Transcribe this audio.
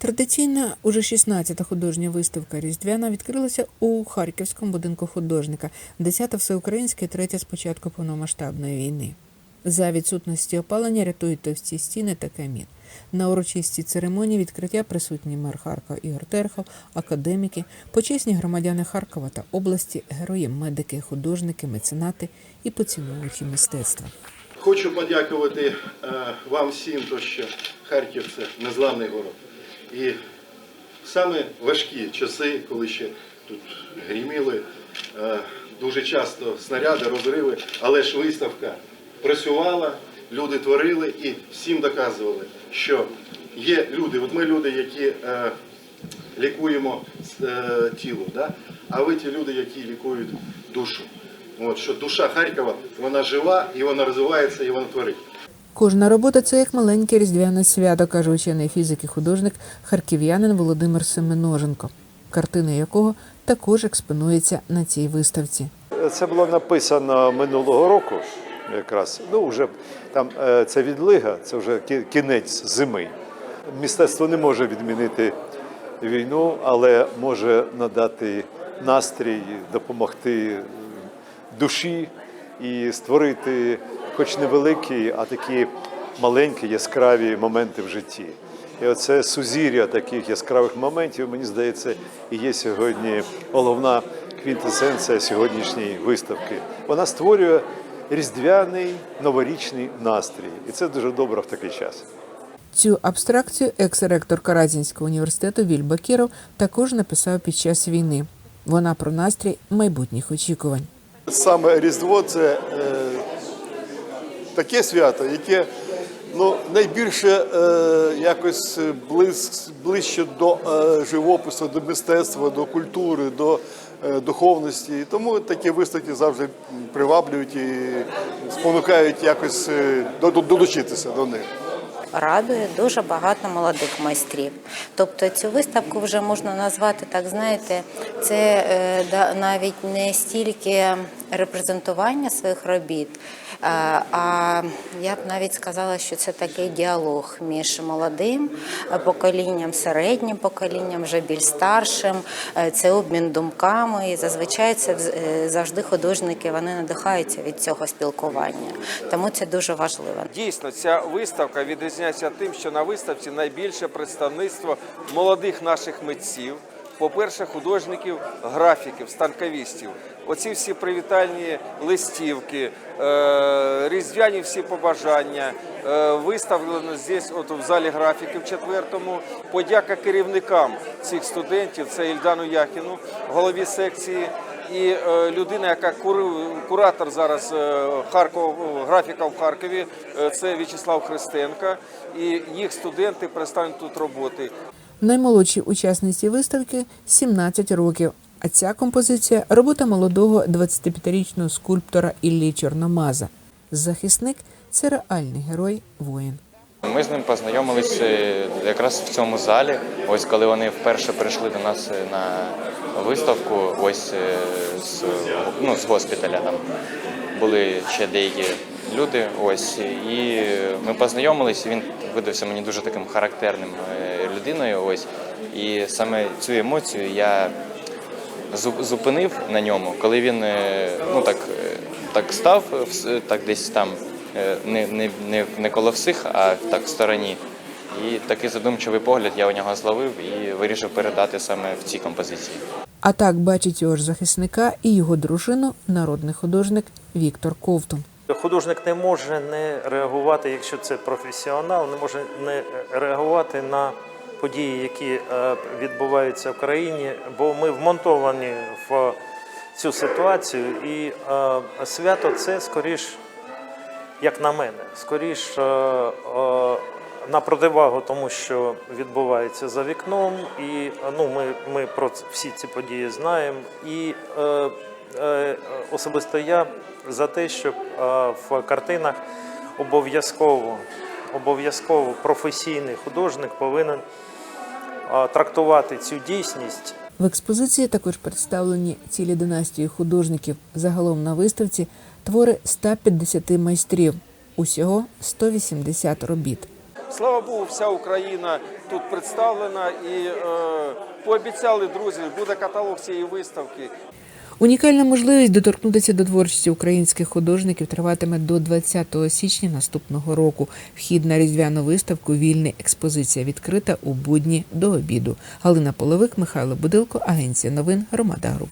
Традиційна уже 16-та художня виставка Різдвяна відкрилася у Харківському будинку художника, 10-та всеукраїнська третя з початку повномасштабної війни. За відсутності опалення рятують товсті стіни та камін. На урочистій церемонії відкриття присутні мер Харкова Ігор Терхов, академіки, почесні громадяни Харкова та області, герої, медики, художники, меценати і поціновувачі мистецтва. Хочу подякувати е, вам всім, то що Харків це незламний город. І саме важкі часи, коли ще тут гріміли, е, дуже часто снаряди, розриви, але ж виставка працювала, люди творили і всім доказували, що є люди. От ми люди, які е, лікуємо е, тіло, да? а ви ті люди, які лікують душу. От, що душа Харкова, вона жива, і вона розвивається, і вона творить. Кожна робота це як маленьке різдвяне свято, каже учений фізик і художник харків'янин Володимир Семеноженко, картина якого також експонується на цій виставці. Це було написано минулого року, якраз. Ну, вже там е, це відлига, це вже кі- кінець зими. Мистецтво не може відмінити війну, але може надати настрій, допомогти душі і створити, хоч невеликі, а такі маленькі яскраві моменти в житті. І оце сузір'я таких яскравих моментів, мені здається, і є сьогодні головна квінтесенція сьогоднішньої виставки. Вона створює різдвяний новорічний настрій, і це дуже добре в такий час. Цю абстракцію екс-ректор Каразінського університету Віль Бакіров також написав під час війни. Вона про настрій майбутніх очікувань. Саме Різдво це е, таке свято, яке ну, найбільше е, якось близь, ближче до е, живопису, до мистецтва, до культури, до е, духовності. І тому такі виставки завжди приваблюють і спонукають якось е, до- до- долучитися до них. радує дуже багато молодих майстрів. Тобто цю виставку вже можна назвати, так знаєте, це е, навіть не стільки репрезентування своїх робіт, е, а я б навіть сказала, що це такий діалог між молодим поколінням, середнім поколінням, вже більш старшим. Е, Це обмін думками. І зазвичай це е, завжди художники вони надихаються від цього спілкування. Тому це дуже важливо. Дійсно, ця виставка відрізняється тим, що на виставці найбільше представництво молодих наших митців. По-перше, художників, графіків, станковістів. Оці всі привітальні листівки, е, різдвяні всі побажання, е, виставлено здесь, от в залі графіків четвертому. Подяка керівникам цих студентів. Це Ільдану Яхіну, голові секції, і е, людина, яка куратор зараз Харкова графіка в Харкові, це В'ячеслав Христенко. І їх студенти представлені тут роботи. Наймолодшій учасниці виставки 17 років. А ця композиція робота молодого 25-річного скульптора Іллі Чорномаза. Захисник це реальний герой воїн. Ми з ним познайомилися якраз в цьому залі. Ось коли вони вперше прийшли до нас е, на виставку, ось е, з, ну, з госпіталя там були ще деякі люди. Ось і ми познайомилися. Він видався мені дуже таким характерним е, людиною. Ось і саме цю емоцію я зупинив на ньому, коли він е, ну так, е, так став, е, так десь там не, не, не, не коло всіх, а так в стороні. І такий задумчивий погляд я у нього зловив і вирішив передати саме в цій композиції. А так бачить цього ж захисника і його дружину, народний художник Віктор Ковтун. Художник не може не реагувати, якщо це професіонал, не може не реагувати на події, які е, відбуваються в країні, бо ми вмонтовані в цю ситуацію, і е, свято це скоріш, як на мене, скоріш е, на противагу тому, що відбувається за вікном, і ну, ми, ми про всі ці події знаємо. І особисто я за те, щоб в картинах обов'язково, обов'язково професійний художник повинен трактувати цю дійсність В експозиції також представлені цілі династії художників. Загалом на виставці твори 150 майстрів, усього 180 робіт. Слава Богу, вся Україна тут представлена і е, пообіцяли друзі, буде каталог цієї виставки. Унікальна можливість доторкнутися до творчості українських художників триватиме до 20 січня наступного року. Вхід на різдвяну виставку Вільний експозиція відкрита у будні до обіду. Галина Половик, Михайло Будилко, Агенція новин Громада Груп.